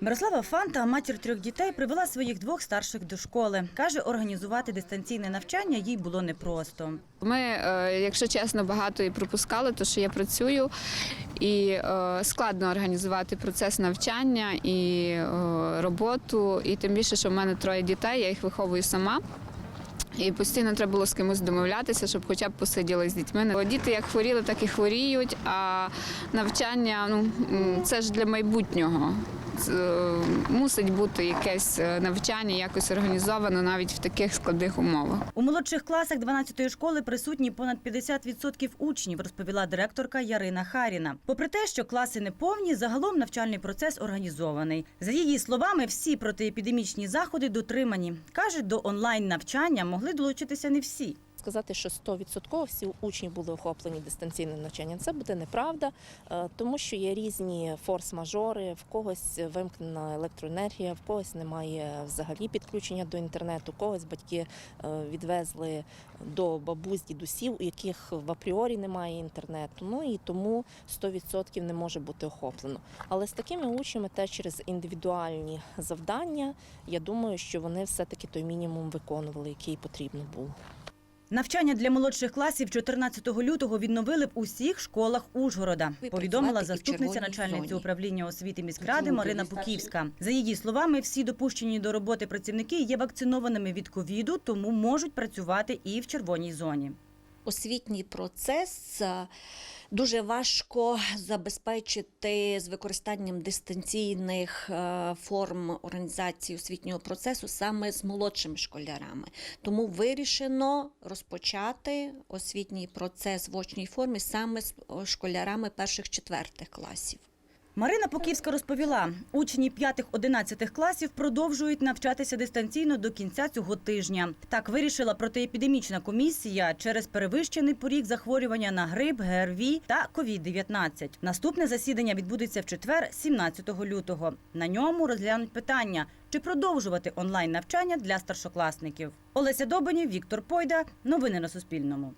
Мирослава Фанта, матір трьох дітей, привела своїх двох старших до школи. Каже, організувати дистанційне навчання їй було непросто. Ми, е, якщо чесно, багато і пропускали, тому що я працюю, і е, складно організувати процес навчання і е, роботу. І тим більше, що в мене троє дітей, я їх виховую сама. І постійно треба було з кимось домовлятися, щоб хоча б посиділи з дітьми. Діти як хворіли, так і хворіють. А навчання ну це ж для майбутнього. Е, Мусить бути якесь е, навчання, якось організовано навіть в таких складних умовах. У молодших класах 12-ї школи присутні понад 50% учнів, розповіла директорка Ярина Харіна. Попри те, що класи не повні, загалом навчальний процес організований. За її словами, всі протиепідемічні заходи дотримані. Каже, до онлайн навчання могли долучитися не всі. Сказати, що 100% всі учні були охоплені дистанційним навчанням, це буде неправда, е, тому що є різні форс-мажори, в когось вимкнена електроенергія, в когось немає взагалі підключення до інтернету, когось батьки е, відвезли до бабусь, дідусів, у яких в апріорі немає інтернету. Ну і тому 100% не може бути охоплено. Але з такими учнями теж через індивідуальні завдання, я думаю, що вони все-таки той мінімум виконували, який потрібно було. Навчання для молодших класів 14 лютого відновили в усіх школах Ужгорода. Повідомила заступниця начальниці управління освіти міськради Марина Пуківська. За її словами, всі допущені до роботи працівники є вакцинованими від ковіду, тому можуть працювати і в червоній зоні. освітній процес е, дуже важко забезпечити з використанням дистанційних е, форм організації освітнього процесу саме з молодшими школярами. Тому вирішено розпочати освітній процес в очній формі саме з школярами перших-четвертих класів. Марина Поківська розповіла, учні 5-11 класів продовжують навчатися дистанційно до кінця цього тижня. Так вирішила протиепідемічна комісія через перевищений поріг захворювання на грип, ГРВІ та COVID-19. Наступне засідання відбудеться в четвер, 17 лютого. На ньому розглянуть питання, чи продовжувати онлайн навчання для старшокласників. Олеся Добанів, Віктор Пойда. Новини на Суспільному.